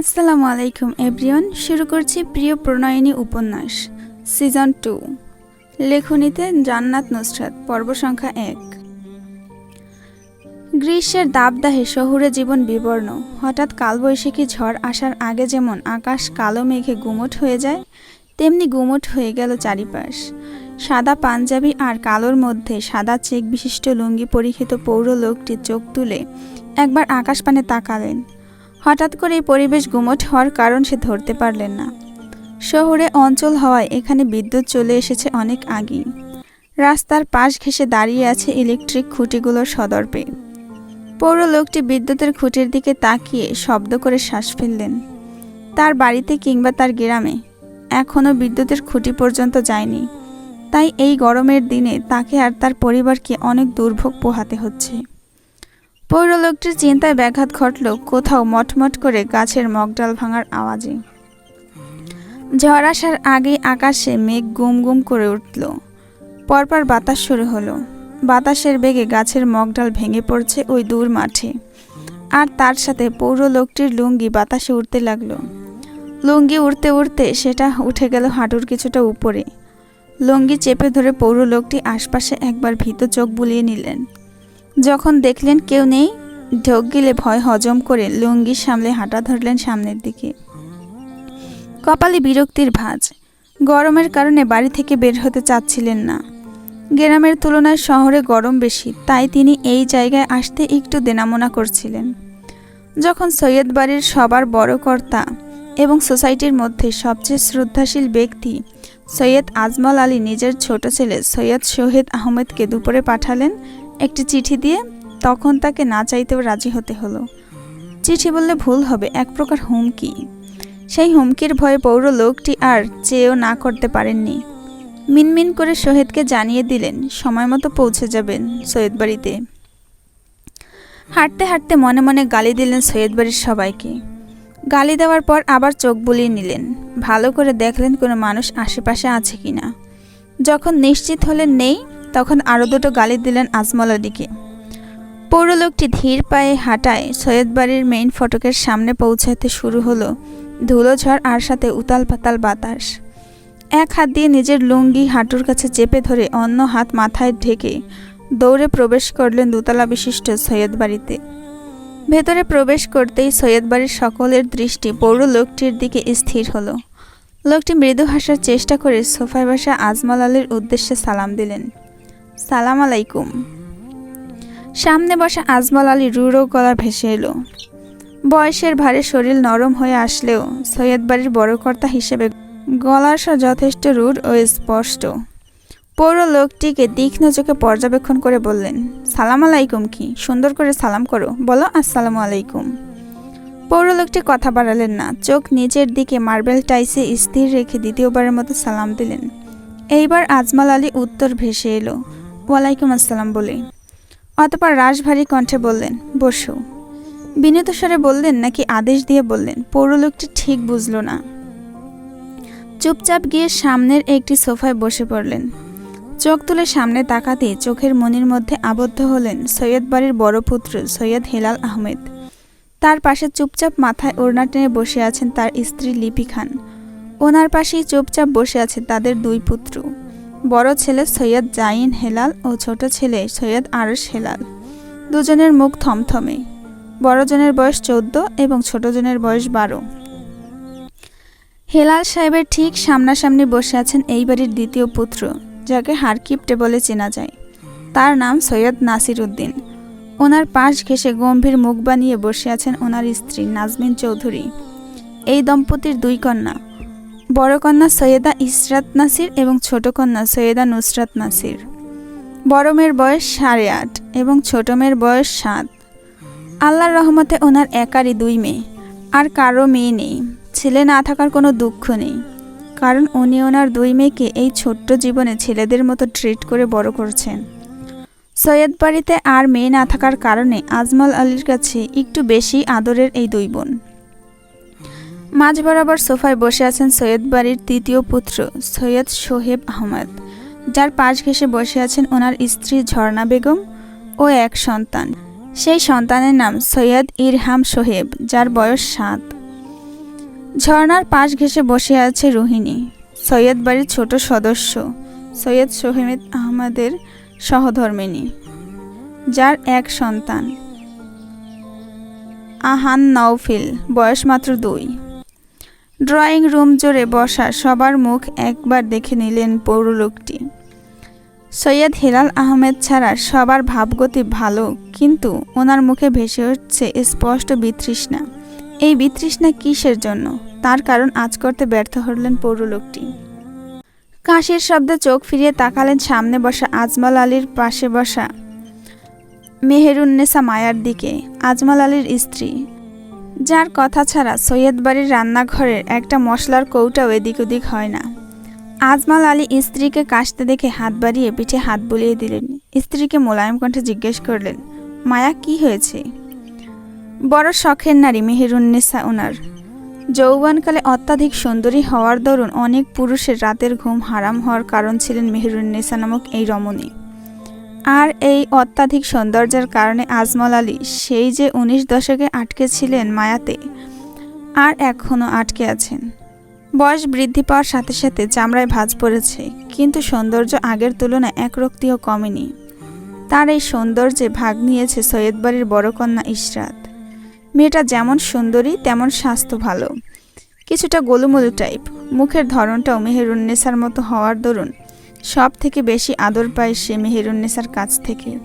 আসসালামু আলাইকুম, এভরিওয়ান। শুরু করছি প্রিয় প্রণয়িনী উপন্যাস, সিজন টু। লেখনীতে জান্নাত নুসরাত, পর্ব সংখ্যা এক। গ্রীষ্মের দাবদাহে শহুরে জীবন বিবর্ণ। হঠাৎ কালবৈশাখী ঝড় আসার আগে যেমন আকাশ কালো মেঘে গুমট হয়ে যায়, তেমনি গুমট হয়ে গেল চারিপাশ। সাদা পাঞ্জাবি আর কালোর মধ্যে সাদা চেক বিশিষ্ট লুঙ্গি পরিহিত পৌর লোকটি চোখ তুলে একবার আকাশপানে তাকালেন। হঠাৎ করে এই পরিবেশ গুমট হওয়ার কারণ সে ধরতে পারলেন না। শহরে অঞ্চল হওয়ায় এখানে বিদ্যুৎ চলে এসেছে অনেক আগেই। রাস্তার পাশ ঘেঁষে দাঁড়িয়ে আছে ইলেকট্রিক খুঁটিগুলোর সদর্পে। পৌর লোকটি বিদ্যুতের খুঁটির দিকে তাকিয়ে শব্দ করে শ্বাস ফেললেন। তার বাড়িতে কিংবা তার গ্রামে এখনও বিদ্যুতের খুঁটি পর্যন্ত যায়নি। তাই এই গরমের দিনে তাকে আর তার পরিবারকে অনেক দুর্ভোগ পোহাতে হচ্ছে। পৌর লোকটির চিন্তায় ব্যাঘাত ঘটল, কোথাও মটমট করে গাছের মগডাল ভাঙার আওয়াজে। ঝড় আসার আগেই আকাশে মেঘ গুম গুম করে উঠল। পরপর বাতাস শুরু হলো। বাতাসের বেগে গাছের মগডাল ভেঙে পড়ছে ওই দূর মাঠে। আর তার সাথে পৌর লোকটির লুঙ্গি বাতাসে উঠতে লাগল। লুঙ্গি উড়তে উড়তে সেটা উঠে গেল হাঁটুর কিছুটা উপরে। লুঙ্গি চেপে ধরে পৌর লোকটি আশপাশে একবার ভীত চোখ বুলিয়ে নিলেন। যখন দেখলেন কেউ নেই, ঢোক গিলে ভয় হজম করে লুঙ্গি সামলে হাঁটা ধরলেন সামনের দিকে। কপালে বিরক্তির ভাঁজ, গরমের কারণে বাড়ি থেকে বের হতে চাচ্ছিলেন না। গ্রামের তুলনায় শহরে গরম বেশি, তাই তিনি এই জায়গায় আসতে একটু দেনামোনা করছিলেন। যখন সৈয়দ বাড়ির সবার বড় কর্তা এবং সোসাইটির মধ্যে সবচেয়ে শ্রদ্ধাশীল ব্যক্তি সৈয়দ আজমল আলী নিজের ছোট ছেলে সৈয়দ শহীদ আহমেদকে দুপুরে পাঠালেন একটি চিঠি দিয়ে তখন তাকে না চাইতেও রাজি হতে হলো। চিঠি বললে ভুল হবে, এক প্রকার হুমকি। সেই হুমকির ভয়ে পৌর লোকটি আর চেয়েও না করতে পারেননি। মিনমিন করে শহীদকে জানিয়ে দিলেন, সময় মতো পৌঁছে যাবেন সৈয়দ বাড়িতে। হাঁটতে হাঁটতে মনে মনে গালি দিলেন সৈয়দ বাড়ির সবাইকে। গালি দেওয়ার পর আবার চোখ বুলিয়ে নিলেন। ভালো করে দেখলেন কোনো মানুষ আশেপাশে আছে কিনা। যখন নিশ্চিত হলেন নেই তখন আরও দুটো গালি দিলেন আজমল আলীকে পৌর লোকটি ধীর পায়ে হাঁটায় সৈয়দ বাড়ির মেইন ফটকের সামনে পৌঁছাতে শুরু হলো ধুলো ঝড় আর সাথে উতাল পাতাল বাতাস। এক হাত দিয়ে নিজের লুঙ্গি হাঁটুর কাছে চেপে ধরে অন্য হাত মাথায় ঢেকে দৌড়ে প্রবেশ করলেন দোতলা বিশিষ্ট সৈয়দ বাড়িতে। ভেতরে প্রবেশ করতেই সৈয়দ বাড়ির সকলের দৃষ্টি পৌর লোকটির দিকে স্থির হলো। লোকটি মৃদু হাসার চেষ্টা করে সোফায় বসা আজমল আলীর উদ্দেশ্যে সালাম দিলেন। সালাম আলাইকুম। সামনে বসা আজমল আলী রুড়ো গলা ভেসে এলো। বয়সের ভারে শরীর নরম হয়ে আসলেও সৈয়দ বাড়ির বড় কর্তা হিসেবে গলার স্বর যথেষ্ট রূঢ় ও স্পষ্ট। পৌর লোকটিকে তীক্ষ্ণ চোখে পর্যবেক্ষণ করে বললেন, সালাম আলাইকুম কি? সুন্দর করে সালাম করো। বলো, আসসালামু আলাইকুম। পৌর লোকটি কথা বাড়ালেন না। চোখ নিচের দিকে মার্বেল টাইসে স্থির রেখে দ্বিতীয়বারের মতো সালাম দিলেন। এইবার আজমাল আলী উত্তর ভেসে এলো। ওয়ালাইকুম আসসালাম বলে। অতপর রাশভারী কণ্ঠে বললেন, বসো। বিনীত স্বরে বললেন, নাকি আদেশ দিয়ে বললেন, পৌরলোকটি ঠিক বুঝল না। চুপচাপ গিয়ে সামনের একটি সোফায় বসে পড়লেন। চোখ তুলে সামনে তাকাতে চোখের মনির মধ্যে আবদ্ধ হলেন সৈয়দ বাড়ির বড় পুত্র সৈয়দ হেলাল আহমেদ। তার পাশে চুপচাপ মাথায় ওড়না টেনে বসে আছেন তার স্ত্রী লিপি খান। ওনার পাশেই চুপচাপ বসে আছে তাদের দুই পুত্র। বড় ছেলে সৈয়দ জাইন হেলাল ও ছোট ছেলে সৈয়দ আরস হেলাল। দুজনের মুখ থমথমে। বড়জনের বয়স চোদ্দ এবং ছোটজনের বয়স বারো। হেলাল সাহেবের ঠিক সামনাসামনি বসে আছেন এই বাড়ির দ্বিতীয় পুত্র, যাকে হারকিপ্টে বলে চেনা যায়। তার নাম সৈয়দ নাসির উদ্দিন। ওনার পাশ ঘেসে গম্ভীর মুখ বানিয়ে বসে আছেন ওনার স্ত্রী নাজমিন চৌধুরী। এই দম্পতির দুই কন্যা। বড় কন্যা সৈয়দা ইসরাত নাসির এবং ছোট কন্যা সৈয়দা নুসরাত নাসির। বড় মেয়ের বয়স সাড়ে আট এবং ছোট মেয়ের বয়স সাত। আল্লাহর রহমতে ওনার একারই দুই মেয়ে, আর কারও মেয়ে নেই। ছেলে না থাকার কোনো দুঃখ নেই, কারণ উনি ওনার দুই মেয়েকে এই ছোট্ট জীবনে ছেলেদের মতো ট্রিট করে বড় করছেন। সৈয়দ বাড়িতে আর মেয়ে না থাকার কারণে আজমল আলীর কাছে একটু বেশি আদরের এই দুই বোন। মাঝ বরাবর সোফায় বসে আছেন সৈয়দ বাড়ির তৃতীয় পুত্র, সৈয়দ সোহেব আহমদ। যার পাশ ঘেসে বসে আছেন ওনার স্ত্রী ঝর্ণা বেগম ও এক সন্তান। সেই সন্তানের নাম সৈয়দ ইরহাম সোহেব, যার বয়স সাত। ঝর্ণার পাশ ঘেঁষে বসে আছে রোহিণী, সৈয়দ বাড়ির ছোট সদস্য, সৈয়দ শহীদ আহমদের সহধর্মিনী যার এক সন্তান। আহান নওফিল, বয়স মাত্র দুই। ড্রয়িং রুম জোরে বসা সবার মুখ একবার দেখে নিলেন পৌরলোকটি। সৈয়দ হেলাল আহমেদ ছাড়া সবার ভাবগতি ভালো, কিন্তু ওনার মুখে ভেসে উঠছে স্পষ্ট বিতৃষ্ণা। এই বিতৃষ্ণা কিসের জন্য? তার কারণ আজ করতে ব্যর্থ হলেন পৌরলোকটি। কাশির শব্দে চোখ ফিরিয়ে তাকালেন সামনে বসা আজমাল আলীর পাশে বসা মেহেরুন্নেসা মায়ার দিকে। আজমাল আলীর স্ত্রী। যার কথা ছাড়া সৈয়দ বাড়ির রান্নাঘরের একটা মশলার কৌটাও এদিক ওদিক হয় না। আজমাল আলী স্ত্রীকে কাশতে দেখে হাত বাড়িয়ে পিঠে হাত বুলিয়ে দিলেন। স্ত্রীকে মোলায়েম কণ্ঠে জিজ্ঞেস করলেন, মায়া, কি হয়েছে? বড় শখের নারী, মেহেরুন্নেসা ওনার যৌবনকালে অত্যাধিক সুন্দরী হওয়ার দরুন অনেক পুরুষের রাতের ঘুম হারাম হওয়ার কারণ ছিলেন মেহেরুন্নেসা নামক এই রমণী। আর এই অত্যাধিক সৌন্দর্যের কারণে আজমল আলী সেই যে উনিশ দশকে আটকে ছিলেন মায়াতে, আর এখনও আটকে আছেন। বয়স বৃদ্ধি পাওয়ার সাথে সাথে চামড়ায় ভাঁজ পড়েছে, কিন্তু সৌন্দর্য আগের তুলনায় একরক্তিও কমেনি। তার এই সৌন্দর্যে ভাগ নিয়েছে সৈয়দ বাড়ির বড় কন্যা ইশরাত। মেয়েটা যেমন সুন্দরী, তেমন স্বাস্থ্য ভালো। কিছুটা গোলুমলু টাইপ। মুখের ধরনটাও মেহেরুন্নেসার মতো হওয়ার দরুন সব থেকে বেশি আদর পায় সে মেহেরুন্নেসার কাছ থেকে।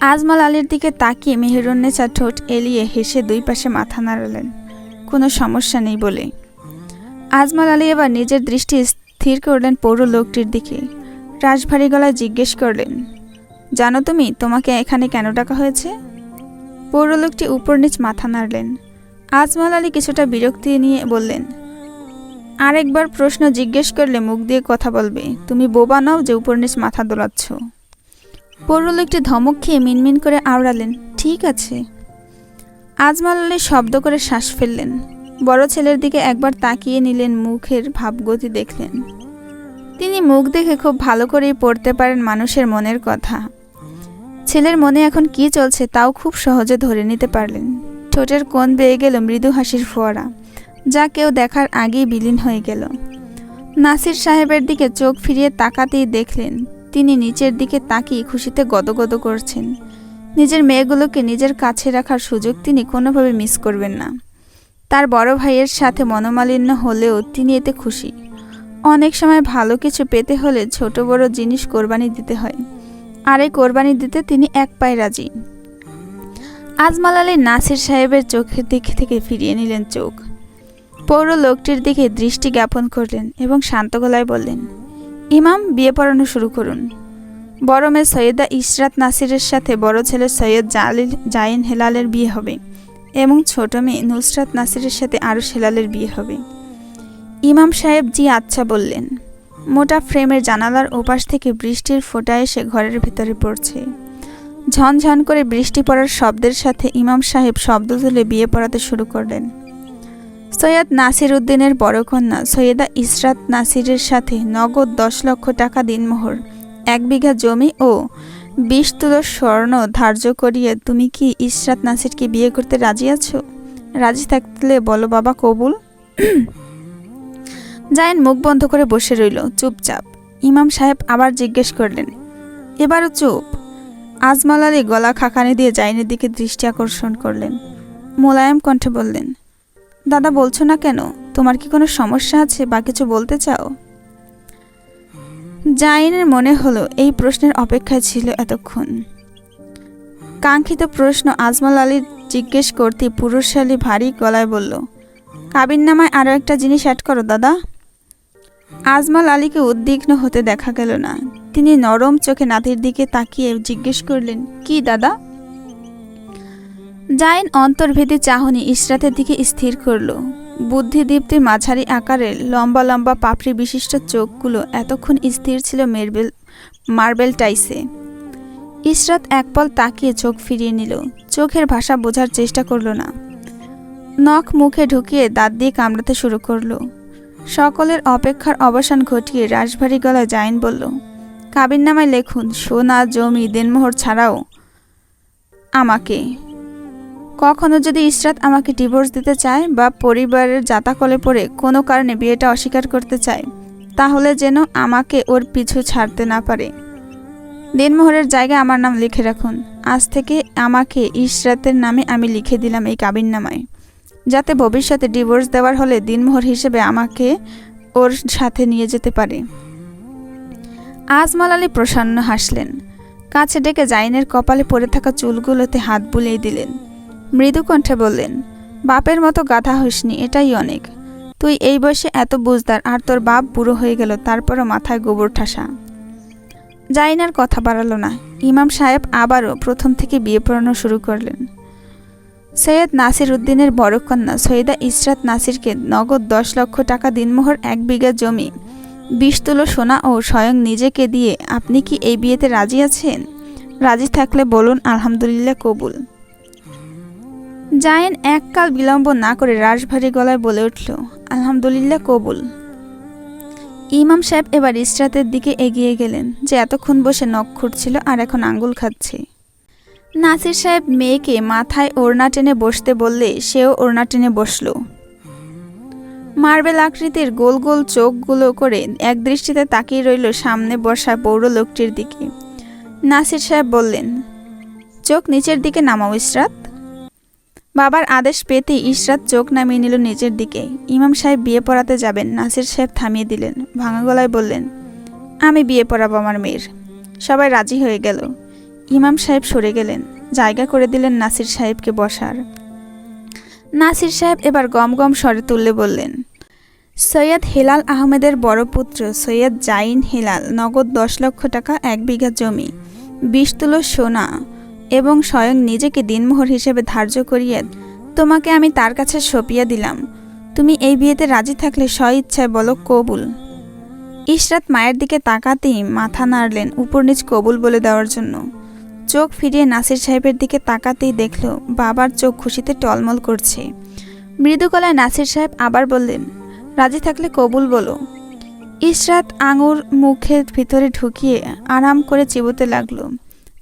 আজমল আলীর দিকে তাকিয়ে মেহেরুন্নেসা ঠোঁট এলিয়ে হেসে দুই পাশে মাথা নাড়ালেন। কোনো সমস্যা নেই বলে। আজমল আলী এবার নিজের দৃষ্টি স্থির করলেন পৌর লোকটির দিকে। রাশভারী গলায় জিজ্ঞেস করলেন, জানো তুমি, তোমাকে এখানে কেন ডাকা হয়েছে? পৌরলোকটি উপর নিচ মাথা নাড়লেন। আজমল আলী কিছুটা বিরক্তি নিয়ে বললেন আরেকবার প্রশ্ন জিজ্ঞেস করলে মুখ দিয়ে কথা বলবে, তুমি বোবা নাও যে উপর নিচ মাথা দোলাচ্ছ? পৌরলোকটি ধমক খেয়ে মিনমিন করে আওড়ালেন, ঠিক আছে। আজমল শব্দ করে শ্বাস ফেললেন। বড় ছেলের দিকে একবার তাকিয়ে নিলেন, মুখের ভাবগতি দেখলেন। তিনি মুখ দেখে খুব ভালো করেই পড়তে পারেন মানুষের মনের কথা। ছেলের মনে এখন কি চলছে তাও খুব সহজে ধরে নিতে পারলেন। ঠোঁটের কোণ বেয়ে গেল মৃদু হাসির ফোয়ারা। যা কেউ দেখার আগেই বিলীন হয়ে গেল। নাসির সাহেবের দিকে চোখ ফিরিয়ে তাকাতেই দেখলেন, তিনি নিচের দিকে তাকিয়ে খুশিতে গদগদ করছেন। নিজের মেয়েগুলোকে নিজের কাছে রাখার সুযোগ তিনি কোনোভাবে মিস করবেন না। তার বড় ভাইয়ের সাথে মনোমালিন্য হলেও তিনি এতে খুশি। অনেক সময় ভালো কিছু পেতে হলে ছোট বড় জিনিস কোরবানি দিতে হয়, আর এই কোরবানি দিতে তিনি এক পায়ে রাজি। আজমাল আলী নাসির সাহেবের চোখের দিক থেকে ফিরিয়ে নিলেন চোখ। পৌর লোকটির দিকে দৃষ্টি জ্ঞাপন করলেন এবং শান্ত গলায় বললেন, ইমাম, বিয়ে পড়ানো শুরু করুন। বড় মেয়ে সৈয়দা ইশরাত নাসিরের সাথে বড় ছেলে সৈয়দ জালিল জাইন হেলালের বিয়ে হবে এবং ছোট মেয়ে নুসরাত নাসিরের সাথে আরও হেলালের বিয়ে হবে। ইমাম সাহেব জি আচ্ছা বললেন, মোটা ফ্রেমের জানালার ওপাশ থেকে বৃষ্টির ফোঁটা এসে ঘরের ভেতরে পড়ছে। ঝনঝন করে বৃষ্টি পড়ার শব্দের সাথে ইমাম সাহেব শব্দ তুলে বিয়ে পড়াতে শুরু করলেন। সৈয়দ নাসির উদ্দিনের বড় কন্যা সৈয়দা ইসরাত নাসিরের সাথে নগদ দশ লক্ষ টাকা দিনমোহর, এক বিঘা জমি ও বিশ তুলো স্বর্ণ ধার্য করিয়ে তুমি কি ইসরাত নাসিরকে বিয়ে করতে রাজি আছো? রাজি থাকলে বলো বাবা কবুল। জায়েন মুখ বন্ধ করে বসে রইল, চুপচাপ। ইমাম সাহেব আবার জিজ্ঞেস করলেন, এবারও চুপ? আজমাল আলী গলা খাকানি দিয়ে জাইনের দিকে দৃষ্টি আকর্ষণ করলেন। মোলায়েম কণ্ঠে বললেন দাদা বলছো না কেন? তোমার কি কোনো সমস্যা আছে বা কিছু বলতে চাও? জাইনের মনে হলো এই প্রশ্নের অপেক্ষায় ছিল এতক্ষণ। কাঙ্ক্ষিত প্রশ্ন আজমাল আলী জিজ্ঞেস করতে পুরুষশালী ভারী গলায় বলল কাবিননামায় আরও একটা জিনিস অ্যাড করো, দাদা। আজমাল আলীকে উদ্বিগ্ন হতে দেখা গেল না। তিনি নরম চোখে নাতির দিকে তাকিয়ে জিজ্ঞেস করলেন, কি, দাদা? জাইন অন্তর্ভেদী চাহনি ইশরাতের দিকে স্থির করল। বুদ্ধিদীপ্তির মাঝারি আকারের লম্বা লম্বা পাপড়ি বিশিষ্ট চোখগুলো এতক্ষণ স্থির ছিল মেরবেল, মার্বেল টাইসে। ইশরাত একপল তাকিয়ে চোখ ফিরিয়ে নিল। চোখের ভাষা বোঝার চেষ্টা করল না। নখ মুখে ঢুকিয়ে দাঁত দিয়ে কামড়াতে শুরু করল। সকলের অপেক্ষার অবসান ঘটিয়ে রাশভারী গলায় জাইন বলল কাবিননামায় লেখুন, সোনা, জমি, দেনমোহর ছাড়াও আমাকে। কখনো যদি ইসরাত আমাকে ডিভোর্স দিতে চায় বা পরিবারের জাতাকলে পড়ে কোনো কারণে বিয়েটা অস্বীকার করতে চায়, তাহলে যেন আমাকে ওর পিছু ছাড়তে না পারে। দিনমোহরের জায়গায় আমার নাম লিখে রাখুন। আজ থেকে আমাকে ইশরাতের নামে আমি লিখে দিলাম এই কাবিননামায়। যাতে ভবিষ্যতে ডিভোর্স দেওয়ার হলে দিনমোহর হিসেবে আমাকে ওর সাথে নিয়ে যেতে পারে। আজমল আলী প্রসন্ন হাসলেন। কাছে ডেকে জাইনের কপালে পড়ে থাকা চুলগুলোতে হাত বুলিয়ে দিলেন। মৃদু কণ্ঠে বললেন, বাপের মতো গাধা হইসনি, এটাই অনেক। তুই এই বয়সে এত বুঝদার, আর তোর বাপ বুড়ো হয়ে গেল, তারপরও মাথায় গোবর ঠাসা। জাইনার কথা বাড়ালো না। ইমাম সাহেব আবারও প্রথম থেকে বিয়ে পড়ানো শুরু করলেন। সৈয়দ নাসির উদ্দিনের বড় কন্যা সৈয়দা ইসরাত নাসিরকে নগদ দশ লক্ষ টাকা দিনমোহর এক বিঘা জমি বিশ তুলো সোনা ও স্বয়ং নিজেকে দিয়ে আপনি কি এই বিয়েতে রাজি আছেন? রাজি থাকলে বলুন, আলহামদুলিল্লাহ কবুল। জায়েন এককাল বিলম্ব না করে রাশভারী গলায় বলে উঠল, আলহামদুলিল্লাহ, কবুল। ইমাম সাহেব এবার ইসরাতের দিকে এগিয়ে গেলেন, যে এতক্ষণ বসে নখ খুঁটছিল আর এখন আঙ্গুল খাচ্ছে। নাসির সাহেব মেয়েকে মাথায় ওড়না টেনে বসতে বললে সেও ওড়না টেনে বসল। মার্বেল আকৃতির গোল গোল চোখগুলো করে এক দৃষ্টিতে তাকিয়ে রইল সামনে বসা পৌর লোকটির দিকে। নাসির সাহেব বললেন, চোখ নিচের দিকে নামাও ইসরাত। বাবার আদেশ পেতে ইশরাত চোখ নামিয়ে নিল নিচের দিকে। ইমাম সাহেব বিয়ে পড়াতে যাবেন, নাসির সাহেব থামিয়ে দিলেন। ভাঙা গলায় বললেন, আমি বিয়ে পড়াবো আমার মেয়ের। সবাই রাজি হয়ে গেল। ইমাম সাহেব সরে গেলেন। জায়গা করে দিলেন নাসির সাহেবকে বসার। নাসির সাহেব এবার গম গম স্বরে তুললে বললেন, সৈয়দ হেলাল আহমেদের বড় পুত্র সৈয়দ জাইন হেলাল নগদ দশ লক্ষ টাকা, এক বিঘা জমি, বিশ তুলো সোনা এবং স্বয়ং নিজেকে দিনমোহর হিসেবে ধার্য করিয়ে তোমাকে আমি তার কাছে সঁপিয়ে দিলাম। তুমি এই বিয়েতে রাজি থাকলে স্ব ইচ্ছায় বলো কবুল। ইশরাত মায়ের দিকে তাকাতেই মাথা নাড়লেন উপর নিচ কবুল বলে দেওয়ার জন্য। চোখ ফিরিয়ে নাসির সাহেবের দিকে তাকাতেই দেখল, বাবার চোখ খুশিতে টলমল করছে। মৃদু গলায় নাসির সাহেব আবার বললেন, রাজি থাকলে কবুল বলো। ইশরাত আঙুর মুখের ভিতরে ঢুকিয়ে আরাম করে চিবোতে লাগল।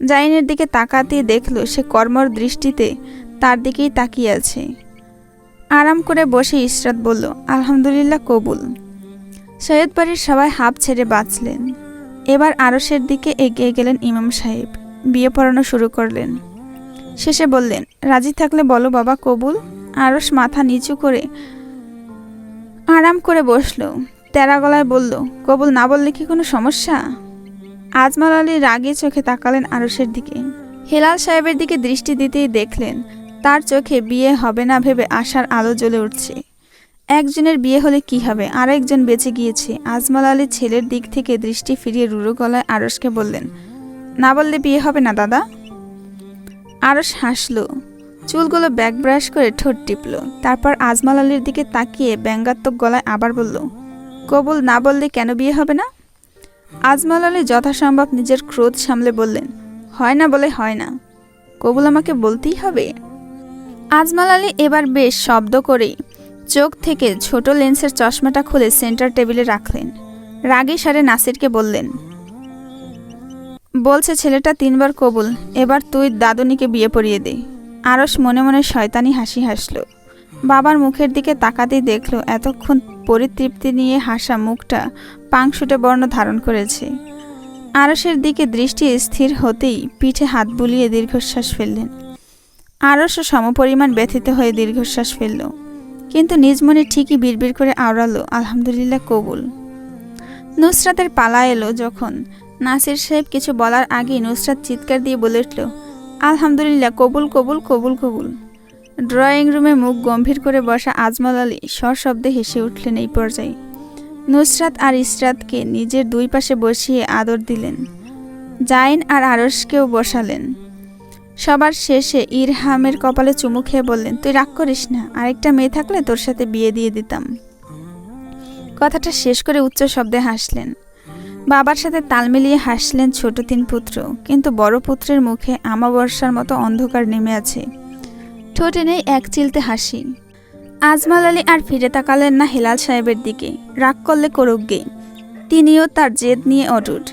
জাইনের দিকে তাকাতেই দেখল সে কর্মর দৃষ্টিতে তার দিকেই তাকিয়ে আছে। আরাম করে বসে ইশরাত বলল, আলহামদুলিল্লাহ, কবুল। সৈয়দ বাড়ির সবাই হাফ ছেড়ে বাঁচলেন। এবার আরসের দিকে এগিয়ে গেলেন ইমাম সাহেব। বিয়ে পড়ানো শুরু করলেন। শেষে বললেন, রাজি থাকলে বলো বাবা, কবুল? আরস মাথা নিচু করে আরাম করে বসল। তেরা গলায় বলল, কবুল না বললে কি কোনো সমস্যা? আজমাল আলী রাগে চোখে তাকালেন আরসের দিকে। হেলাল সাহেবের দিকে দৃষ্টি দিতেই দেখলেন, তার চোখে বিয়ে হবে না ভেবে আশার আলো জ্বলে উঠছে। একজনের বিয়ে হলে কি হবে? আরেকজন বেঁচে গিয়েছে। আজমাল আলী ছেলের দিক থেকে দৃষ্টি ফিরিয়ে রুরু গলায় আরসকে বললেন, না বললে বিয়ে হবে না, দাদা? আরস হাসল, চুলগুলো ব্যাক ব্রাশ করে ঠোঁট টিপল, তারপর আজমাল আলীর দিকে তাকিয়ে ব্যঙ্গাত্মক গলায় আবার বলল, কবুল না বললে কেন বিয়ে হবে না? আজমাল আলী যথাসম্ভব নিজের ক্রোধ সামলে বললেন, হয় না বলে হয় না। কবুল আমাকে বলতেই হবে? আজমাল আলী এবার বেশ শব্দ করেই চোখ থেকে ছোট লেন্সের চশমাটা খুলে সেন্টার টেবিলে রাখলেন। রাগী সারে নাসিরকে বললেন, বলছে ছেলেটা তিনবার কবুল, এবার তুই দাদুনিকে বিয়ে পড়িয়ে দে। আরস মনে মনে শয়তানি হাসি হাসলো। বাবার মুখের দিকে তাকাতেই দেখল, এতক্ষণ পরিতৃপ্তি নিয়ে হাসা মুখটা পাংশুটে বর্ণ ধারণ করেছে। আরসের দিকে দৃষ্টি স্থির হতেই পিঠে হাত বুলিয়ে দীর্ঘশ্বাস ফেললেন। আরসও সমপরিমাণ ব্যথিত হয়ে দীর্ঘশ্বাস ফেলল। কিন্তু নিজ মনে ঠিকই বিড়বিড় করে আওড়ালো, আলহামদুলিল্লাহ, কবুল। নুসরাতের পালা এলো যখন। নাসির সাহেব কিছু বলার আগেই নুসরাত চিৎকার দিয়ে বলে উঠল, আলহামদুলিল্লাহ, কবুল কবুল কবুল কবুল। ড্রয়িং রুমে মুখ গম্ভীর করে বসা আজমল আলী সশব্দে হেসে উঠলেন এই পর্যায়ে। নুসরাত আর ইসরাতকে নিজের দুই পাশে বসিয়ে আদর দিলেন। জাইন আর আরসকেও বসালেন। সবার শেষে ইরহামের কপালে চুমু খেয়ে বললেন, তুই রাগ করিস না, আরেকটা মেয়ে থাকলে তোর সাথে বিয়ে দিয়ে দিতাম। কথাটা শেষ করে উচ্চ শব্দে হাসলেন। বাবার সাথে তাল মিলিয়ে হাসলেন ছোট তিন পুত্র, কিন্তু বড় পুত্রের মুখে আমাবর্ষার মতো অন্ধকার নেমে আছে। ঠোঁটে নেই এক চিলতে হাসি। আজমাল আলী আর ফিরে তাকালেন না হেলাল সাহেবের দিকে। রাগ করলে করুক গে। তিনিও তার জেদ নিয়ে অটুট।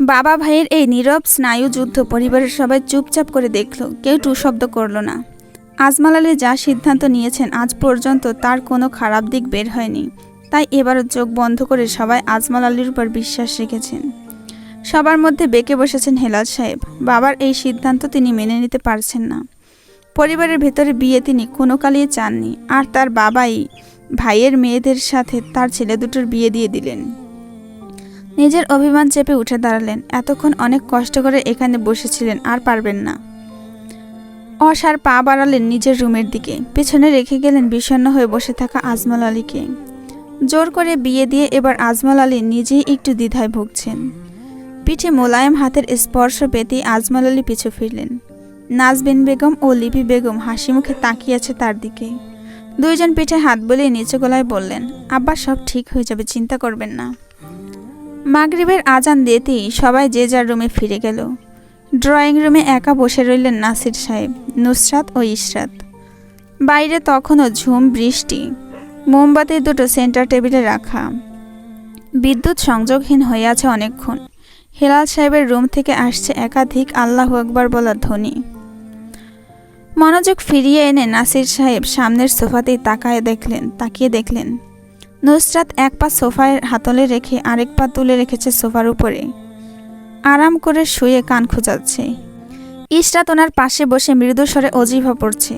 বাবা ভাইয়ের এই নীরব, স্নায়ু যুদ্ধ পরিবারের সবাই চুপচাপ করে দেখল। কেউ টু শব্দ করল না। আজমাল আলী যা সিদ্ধান্ত নিয়েছেন আজ পর্যন্ত তার কোনো খারাপ দিক বের হয়নি। তাই এবারও চোখ বন্ধ করে সবাই আজমাল আলীর উপর বিশ্বাস রেখেছেন। সবার মধ্যে বেঁকে বসেছেন হেলাল সাহেব। বাবার এই সিদ্ধান্ত তিনি মেনে নিতে পারছেন না। পরিবারের ভেতরে বিয়ে তিনি কোনো কালিয়ে চাননি, আর তার বাবাই ভাইয়ের মেয়েদের সাথে তার ছেলে দুটোর বিয়ে দিয়ে দিলেন। নিজের অভিমান চেপে উঠে দাঁড়ালেন। এতক্ষণ অনেক কষ্ট করে এখানে বসেছিলেন, আর পারবেন না। অসার পা বাড়ালেন নিজের রুমের দিকে। পেছনে রেখে গেলেন বিষণ্ণ হয়ে বসে থাকা আজমল আলীকে। জোর করে বিয়ে দিয়ে এবার আজমল আলী নিজেই একটু দ্বিধায় ভুগছেন। পিঠে মোলায়েম হাতের স্পর্শ পেতেই আজমল আলী পিছু ফিরলেন। নাজবিন বেগম ও লিপি বেগম হাসি মুখে তাকিয়ে আছে তার দিকে। দুইজন পিঠে হাত বলিয়ে নিচু গলায় বললেন, আব্বা, সব ঠিক হয়ে যাবে, চিন্তা করবেন না। মাগরিবের আজান দিতেই সবাই যে যার রুমে ফিরে গেল। ড্রয়িং রুমে একা বসে রইলেন নাসির সাহেব, নুসরাত ও ইশরাত। বাইরে তখনও ঝুম, বৃষ্টি। মোমবাতি দুটো সেন্টার টেবিলে রাখা। বিদ্যুৎ সংযোগহীন হয়ে আছে অনেকক্ষণ। হেলাল সাহেবের রুম থেকে আসছে একাধিক আল্লাহ আকবার বলার ধ্বনি। মনোযোগ ফিরিয়ে এনে নাসির সাহেব সামনের সোফাতেই তাকায় দেখলেন, তাকিয়ে দেখলেন। নুসরাত এক পা সোফায় হাতলে রেখে আরেক পা তুলে রেখেছে সোফার উপরে। আরাম করে শুয়ে কান খোঁজাচ্ছে। ইশরাত ওনার পাশে বসে মৃদু স্বরে অজিভা পড়ছে।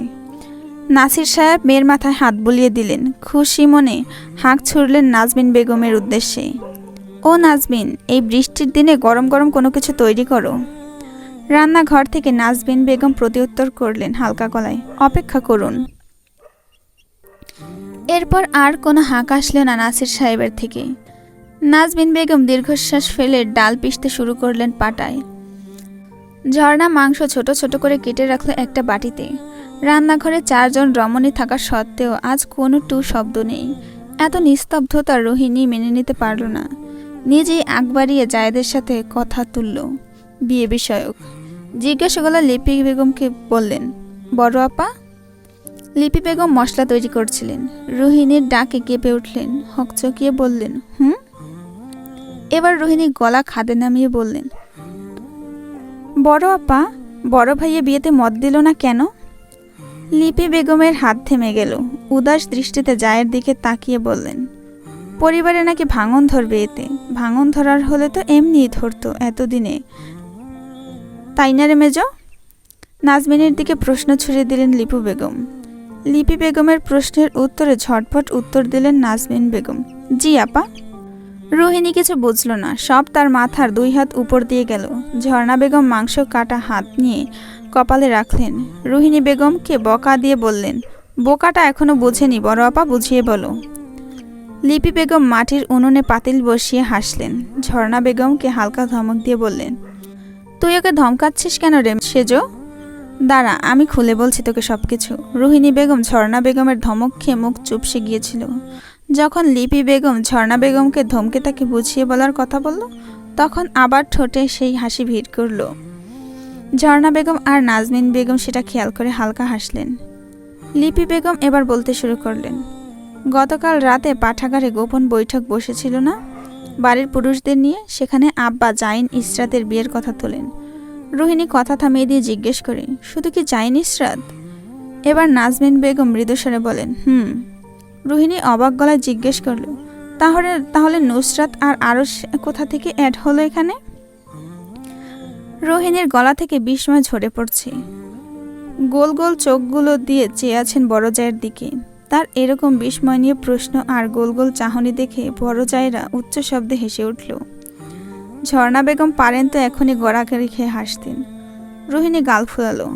নাসির সাহেব মেয়ের মাথায় হাত বুলিয়ে দিলেন। খুশি মনে হাঁক ছুড়লেন নাজমিন বেগমের উদ্দেশ্যে। ও নাজমিন, এই বৃষ্টির দিনে গরম গরম কোনো কিছু তৈরি করো। রান্নাঘর থেকে নাজবিন বেগম প্রতিউত্তর করলেন হালকা গলায়, অপেক্ষা করুন। এরপর আর কোনো হাঁক আসলো না নাসির সাহেবের থেকে। নাজবিন বেগম দীর্ঘশ্বাস ফেলে ডাল পিষতে শুরু করলেন পাটায়। ঝর্ণা মাংস ছোট ছোট করে কেটে রাখল একটা বাটিতে। রান্নাঘরে চারজন রমণী থাকা সত্ত্বেও আজ কোনো টু শব্দ নেই। এত নিস্তব্ধতা রোহিণী মেনে নিতে পারল না। নিজেই আগ বাড়িয়ে জায়েদের সাথে কথা তুলল। বিয়ে বিষয়ক। জিজ্ঞাসা গলা লিপি বেগমকে বললেন, বড় আপা? লিপি বেগম মশলা তৈরি করছিলেন। রোহিণীর ডাকে কেঁপে উঠলেন, হকচকিয়ে বললেন, হুম? এবার রোহিণী গলা খাদে নামিয়ে বললেন, বড় আপা, বড় ভাইয়ে বিয়েতে মত দিল না কেন? লিপি বেগমের হাত থেমে গেল, উদাস দৃষ্টিতে জায়ের দিকে তাকিয়ে বললেন, পরিবারে নাকি ভাঙন ধরবে এতে? ভাঙন ধরার হলে তো এমনিই ধরতো এতদিনে। তাই না রে মেজ? নাজমিনের দিকে প্রশ্ন ছুড়ে দিলেন লিপু বেগম। লিপি বেগমের প্রশ্নের উত্তরে ঝটপট উত্তর দিলেন নাজমিন বেগম। জি, আপা। রোহিণী কিছু বুঝল না, সব তার মাথার দুই হাত উপর দিয়ে গেল। ঝর্ণা বেগম মাংস কাটা হাত নিয়ে কপালে রাখলেন। রোহিণী বেগমকে বকা দিয়ে বললেন, বোকাটা এখনও বুঝেনি, বড় আপা, বুঝিয়ে বলো। লিপি বেগম মাটির উনুনে পাতিল বসিয়ে হাসলেন। ঝর্ণা বেগমকে হালকা ধমক দিয়ে বললেন তুই ওকে ধমকাচ্ছিস কেন রে সেজো? দাঁড়া, আমি খুলে বলছি তোকে সব কিছু রোহিণী বেগম ঝর্ণা বেগমের ধমক খেয়ে মুখ চুপসে গিয়েছিল। যখন লিপি বেগম ঝর্ণা বেগমকে ধমকে তাকে বুঝিয়ে বলার কথা বলল, তখন আবার ঠোঁটে সেই হাসি ভিড় করল। ঝর্ণা বেগম আর নাজমিন বেগম সেটা খেয়াল করে হালকা হাসলেন। লিপি বেগম এবার বলতে শুরু করলেন, গতকাল রাতে পাঠাগারে গোপন বৈঠক বসেছিল না? বাড়ির পুরুষদের নিয়ে সেখানে আব্বা জাইন ইসরাতের বিয়ের কথা তোলেন। রোহিণী কথা থামিয়ে দিয়ে জিজ্ঞেস করে, শুধু কি জাইন ইসরাত? এবার নাজমিন বেগম মৃদুস্বরে বলেন, হুম। রোহিণী অবাক গলায় জিজ্ঞেস করল, তাহলে তাহলে নুসরাত আর আরও কোথা থেকে অ্যাড হলো এখানে? রোহিণীর গলা থেকে বিস্ময় ঝরে পড়ছে। গোল গোল চোখগুলো দিয়ে চেয়ে আছেন বড় জায়ের দিকে। তার এরকম বিস্ময় নিয়ে প্রশ্ন আর গোল গোল চাহনি দেখে বড় জায়েরা উচ্চ শব্দে হেসে উঠল, ঝর্ণা বেগম পারেন তো এখনই গড়াগড়ি খেয়ে হাসতেন। রোহিণী গাল ফুলালো,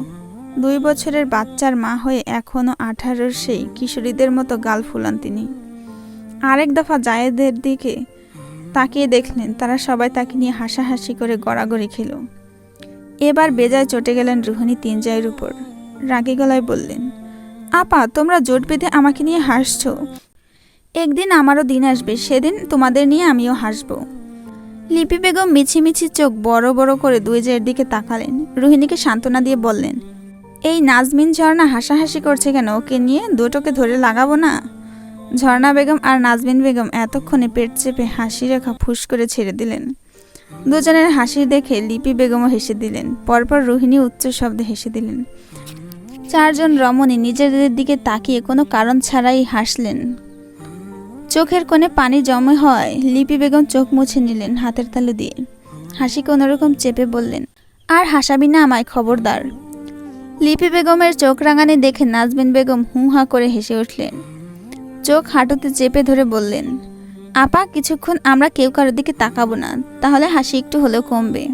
দুই বছরের বাচ্চার মা হয়ে এখনও আঠারোর সেই কিশোরীদের মতো গাল ফুলান তিনি। আরেক দফা জায়েদের দিকে তাকিয়ে দেখলেন তারা সবাই তাকে নিয়ে হাসাহাসি করে গড়াগড়ি খেল। এবার বেজায় চটে গেলেন রোহিণী তিন জায়ের উপর। রাগী গলায় বললেন আপা, তোমরা জোট বেঁধে আমাকে নিয়ে হাসছো। একদিন আমারও দিন আসবে, সেদিন তোমাদের নিয়ে আমিও হাসব। লিপি বেগম মিছিমিছি চোখ বড় বড় করে দুই জায়ের দিকে তাকালেন। রোহিণীকে সান্ত্বনা দিয়ে বললেন, এই নাজমিন ঝর্ণা হাসাহাসি করছে কেন? ওকে নিয়ে দুটোকে ধরে লাগাবো না? ঝর্ণা বেগম আর নাজমিন বেগম এতক্ষণে পেট চেপে হাসি রেখা ফুস করে ছেড়ে দিলেন। দুজনের হাসি দেখে লিপি বেগমও হেসে দিলেন। পরপর রোহিণী উচ্চ শব্দে হেসে দিলেন চারজন রমণী নিজেদের দিকে তাকিয়ে কোনো কারণ ছাড়াই হাসলেন। চোখের কোণে পানি জমে হয়, লিপি বেগম চোখ মুছে নিলেন হাতের তালু দিয়ে। হাসি কোনোরকম চেপে বললেন, আর হাসাবি না আমায়, খবরদার। লিপি বেগমের চোখ রাঙানি দেখে নাজমিন বেগম হু হা করে হেসে উঠলেন। চোখ হাঁটুতে চেপে ধরে বললেন, আপা, কিছুক্ষণ আমরা কেউ কারোর দিকে তাকাবো না, তাহলে হাসি একটু হলেও কমবে।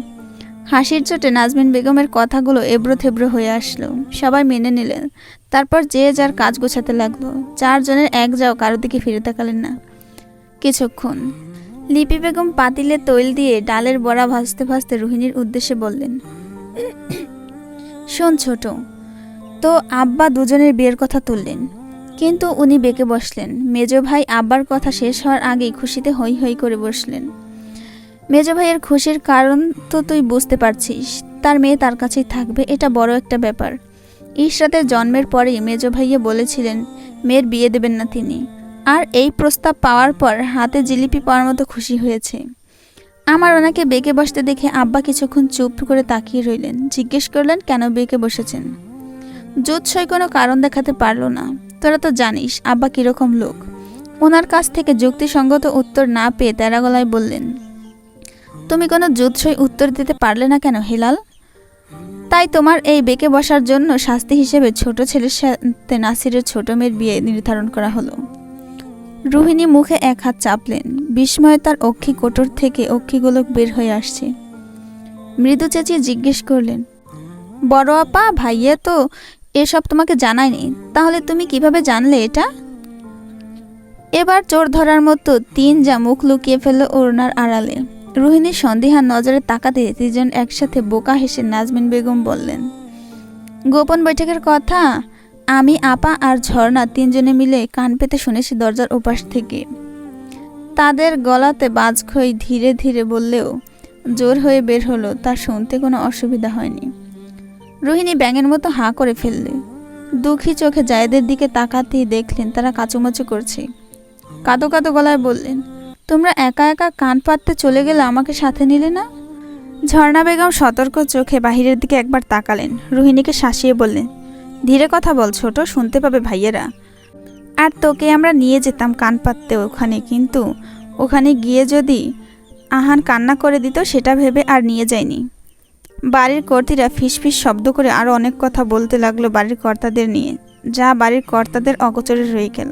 হাসির চোটে নাজমিন বেগমের কথাগুলো এবড়ো থেবড়ো হয়ে আসলো। সবাই মেনে নিলেন। তারপর যে যার কাজ গোছাতে লাগল। চারজনের এক যাও কারোর দিকে ফিরে তাকালেন না। কিছুক্ষণ। লিপি বেগম পাতিলে তৈল দিয়ে ডালের বড়া ভাজতে ভাজতে রোহিণীর উদ্দেশ্যে বললেন, শোন ছোট, তো আব্বা দুজনের বিয়ের কথা তুললেন, কিন্তু উনি বেঁকে বসলেন। মেজ ভাই আব্বার কথা শেষ হওয়ার আগেই খুশিতে হই হই করে বসলেন। মেজ ভাইয়ের খুশির কারণ তো তুই বুঝতে পারছিস, তার মেয়ে তার কাছেই থাকবে, এটা বড় একটা ব্যাপার। ইশরাতের জন্মের পরেই মেজ ভাইয়া বলেছিলেন, মেয়ের বিয়ে দেবেন না তিনি। আর এই প্রস্তাব পাওয়ার পর হাতে জিলিপি পাওয়ার মতো খুশি হয়েছে। আমার ওনাকে বেঁকে বসতে দেখে আব্বা কিছুক্ষণ চুপ করে তাকিয়ে রইলেন, জিজ্ঞেস করলেন, কেন বেঁকে বসেছেন? জোৎসই কোনো কারণ দেখাতে পারল না। তোরা তো জানিস, আব্বা কীরকম লোক। ওনার কাছ থেকে যুক্তিসঙ্গত উত্তর না পেয়ে তেরা গলায় বললেন তুমি কোনো জুৎসই উত্তর দিতে পারলে না কেন, হিলাল? তাই তোমার এই বেঁকে বসার জন্য শাস্তি হিসেবে ছোট ছেলের সাথে নাসিরের ছোট মেয়ের বিয়ে নির্ধারণ করা হলো। রোহিণী মুখে এক হাত চাপলেন। বিস্ময়ে তার অক্ষি কোটর থেকে অক্ষিগুলো বের হয়ে আসছে। মৃদু চেঁচিয়ে জিজ্ঞেস করলেন, বড় আপা, ভাইয়া তো এসব তোমাকে জানায়নি। তাহলে তুমি কীভাবে জানলে এটা? এবার চোর ধরার মতো তিন যা মুখ লুকিয়ে ফেলল ওড়নার আড়ালে। রোহিণীর সন্দেহান নজরে তাকাতে তিনজন একসাথে বোকা হেসে নাজমিন বেগম বললেন, গোপন বৈঠকের কথা? আমি, আপা আর ঝর্ণা তিনজনে মিলে কান পেতে শুনেছি দরজার ওপাশ থেকে। তাদের গলাতে বাজখই ধীরে ধীরে বললেও জোর হয়ে বের হলো তার শুনতে কোনো অসুবিধা হয়নি। রোহিণী ব্যাঙের মতো হাঁ করে ফেললে। দুঃখী চোখে জায়েদের দিকে তাকাতেই দেখলেন তারা কাচুমাচু করছে। কাদো কাদো গলায় বললেন তোমরা একা একা কান পাততে চলে গেলে আমাকে সাথে নিলে না? ঝর্ণা বেগম সতর্ক চোখে বাহিরের দিকে একবার তাকালেন। রোহিণীকে শাসিয়ে বললেন, ধীরে কথা বল ছোট, শুনতে পাবে ভাইয়েরা। আর তোকে আমরা নিয়ে যেতাম কান পাততে ওখানে, কিন্তু ওখানে গিয়ে যদি আহান কান্না করে দিত, সেটা ভেবে আর নিয়ে যায়নি। বাড়ির কর্তীরা ফিসফিস শব্দ করে আরও অনেক কথা বলতে লাগল বাড়ির কর্তাদের নিয়ে। যা বাড়ির কর্তাদের অগোচরে রয়ে গেল।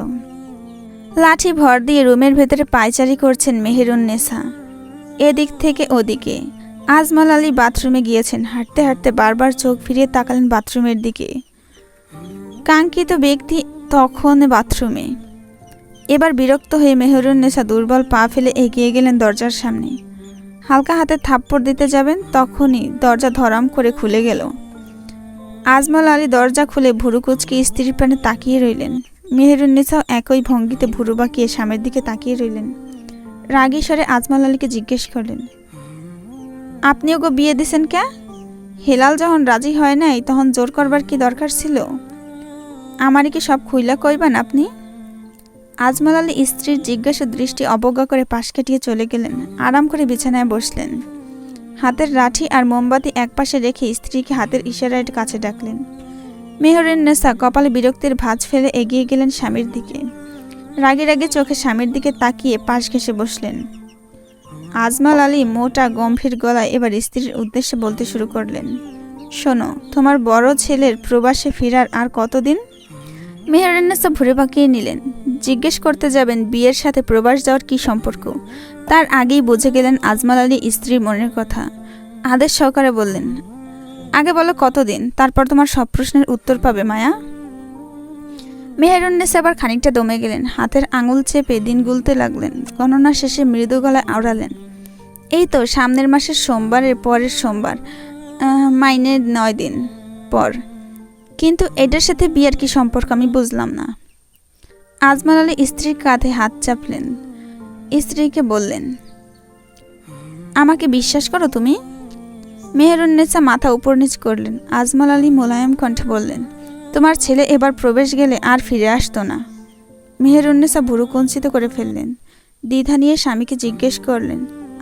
লাঠি ভর দিয়ে রুমের ভেতরে পায়চারি করছেন মেহেরুন নেসা এদিক থেকে ওদিকে। আজমাল আলী বাথরুমে গিয়েছেন। হাঁটতে হাঁটতে বারবার চোখ ফিরিয়ে তাকালেন বাথরুমের দিকে। কাঙ্ক্ষিত ব্যক্তি তখন বাথরুমে। এবার বিরক্ত হয়ে মেহরুন নেসা দুর্বল পা ফেলে এগিয়ে গেলেন দরজার সামনে। হালকা হাতে থাপ্পড় দিতে যাবেন, তখনই দরজা ধরাম করে খুলে গেল। আজমল আলী দরজা খুলে ভুরু কুচকে স্ত্রীর প্রাণে তাকিয়ে রইলেন। মেহেরুন্নেসাও একই ভঙ্গিতে ভুরু বাঁকিয়ে স্বামীর দিকে তাকিয়ে রইলেন। রাগী স্বরে আজমল আলীকে জিজ্ঞেস করলেন, আপনিও গো বিয়ে দিছেন কে হেলাল যখন রাজি হয় নাই, তখন জোর করবার কি দরকার ছিল? আমারই কি সব খুইলা কইবান আপনি? আজমল আলী স্ত্রীর জিজ্ঞাসা দৃষ্টি অবজ্ঞা করে পাশ কাটিয়ে চলে গেলেন, আরাম করে বিছানায় বসলেন। হাতের লাঠি আর মোমবাতি একপাশে রেখে স্ত্রীকে হাতের ইশারায় কাছে ডাকলেন মেহরের নেসা কপালে বিরক্তির ভাঁজ ফেলে এগিয়ে গেলেন স্বামীর দিকে। রাগে রাগে চোখে স্বামীর দিকে তাকিয়ে পাশ ঘেসে বসলেন। আজমাল আলী মোটা গম্ভীর গলায় এবার স্ত্রীর উদ্দেশ্যে বলতে শুরু করলেন, শোনো, তোমার বড় ছেলের প্রবাসে ফেরার আর কতদিন? মেহরান্নেসা ভুরে পাকিয়ে নিলেন, জিজ্ঞেস করতে যাবেন বিয়ের সাথে প্রবাস যাওয়ার কি সম্পর্ক? তার আগেই বুঝে গেলেন আজমাল আলী স্ত্রীর মনের কথা। আদেশ সহকারে বললেন আগে বলো কতদিন? তারপর তোমার সব প্রশ্নের উত্তর পাবে মায়া। মেহেরুন্নেসা আবার খানিকটা দমে গেলেন। হাতের আঙুল চেপে দিন গুলতে লাগলেন। গণনা শেষে মৃদু গলায় আওড়ালেন। এই তো সামনের মাসের সোমবারের পরের সোমবার। আহ, মাইনের নয় দিন পর। কিন্তু এটার সাথে বিয়ের কি সম্পর্ক আমি বুঝলাম না। আজমাল আলী স্ত্রীর কাঁধে হাত চাপলেন। স্ত্রীকে বললেন আমাকে বিশ্বাস করো তুমি? মেহেরুন্নেসা মাথা উপর নিচ করলেন। আজমাল আলী মোলায়েম কণ্ঠে বললেন, তোমার ছেলে এবার প্রবেশ গেলে আর ফিরে আসতো না। মেহেরুন্নেসা ভুরু কঞ্চিত করে ফেললেন। দ্বিধা নিয়ে স্বামীকে জিজ্ঞেস করলেন,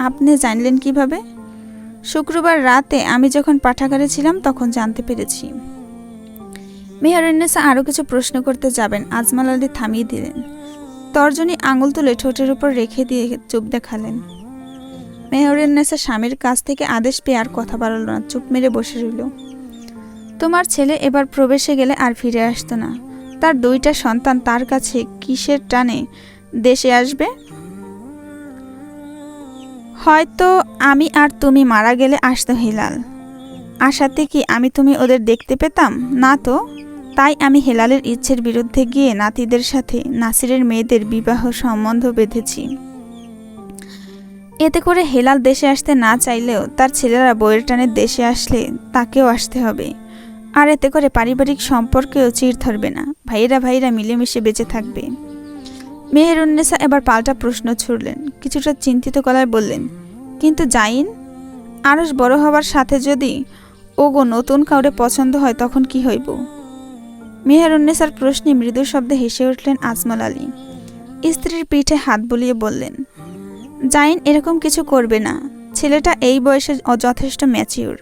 আপনি জানলেন কীভাবে? শুক্রবার রাতে আমি যখন পাঠাগারে ছিলাম তখন জানতে পেরেছি। মেহরুন্নেসা আরও কিছু প্রশ্ন করতে যাবেন, আজমাল আলী থামিয়ে দিলেন। তর্জনী আঙুল তুলে ঠোঁটের উপর রেখে দিয়ে চুপ দেখালেন। মেহরুন্নেসা স্বামীর কাছ থেকে আদেশ পেয়ে আর কথা বাড়াল না, চুপ মেরে বসে রইল। তোমার ছেলে এবার প্রবেশে গেলে আর ফিরে আসতো না। তার দুইটা সন্তান তার কাছে কিসের টানে দেশে আসবে? হয়তো আমি আর তুমি মারা গেলে আসতো হেলাল। আশাতে কি আমি তুমি ওদের দেখতে পেতাম? না তো। তাই আমি হেলালের ইচ্ছের বিরুদ্ধে গিয়ে নাতিদের সাথে নাসিরের মেয়েদের বিবাহ সম্বন্ধ বেঁধেছি। এতে করে হেলাল দেশে আসতে না চাইলেও তার ছেলেরা বইয়ের টানে দেশে আসলে তাকেও আসতে হবে। আর এতে করে পারিবারিক সম্পর্কেও চির ধরবে না। ভাইয়েরা ভাইয়েরা মিলেমিশে বেঁচে থাকবে। মেহেরুন্নেসা এবার পাল্টা প্রশ্ন ছুড়লেন। কিছুটা চিন্তিত গলায় বললেন, কিন্তু জাইন, আরস বড় হবার সাথে যদি ওগো নতুন কাউরে পছন্দ হয় তখন কি হইব? মেহেরুন্নেসার প্রশ্নে মৃদু শব্দে হেসে উঠলেন আজমল আলী। স্ত্রীর পিঠে হাত বুলিয়ে বললেন জাইন এরকম কিছু করবে না। ছেলেটা এই বয়সে যথেষ্ট ম্যাচিওর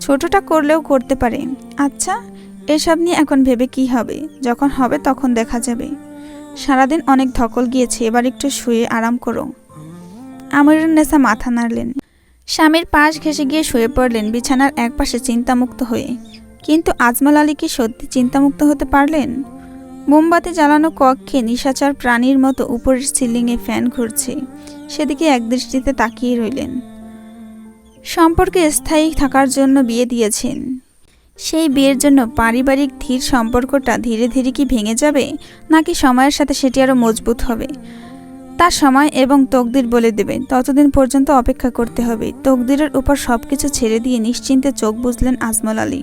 ছোটটা করলেও করতে পারে। আচ্ছা এসব নিয়ে এখন ভেবে কি হবে? যখন হবে তখন দেখা যাবে। সারাদিন অনেক ধকল গিয়েছে, এবার একটু শুয়ে আরাম করো। আমিরুন্নেসা মাথা নাড়লেন। স্বামীর পাশ ঘেসে গিয়ে শুয়ে পড়লেন বিছানার একপাশে চিন্তামুক্ত হয়ে। কিন্তু আজমল আলী কি সত্যি চিন্তামুক্ত হতে পারলেন? মোমবাতি জ্বালানো কক্ষে নিশাচার প্রাণীর মতো উপরের সিলিংয়ে ফ্যান ঘুরছে। সেদিকে একদৃষ্টিতে তাকিয়ে রইলেন। সম্পর্কে স্থায়ী থাকার জন্য বিয়ে দিয়েছেন। সেই বিয়ের জন্য পারিবারিক ধীর সম্পর্কটা ধীরে ধীরে কি ভেঙে যাবে, নাকি সময়ের সাথে সেটি আরও মজবুত হবে? তার সময় এবং তকদির বলে দেবে, ততদিন পর্যন্ত অপেক্ষা করতে হবে। তকদিরের উপর সব কিছু ছেড়ে দিয়ে নিশ্চিন্তে চোখ বুঝলেন আজমল আলী।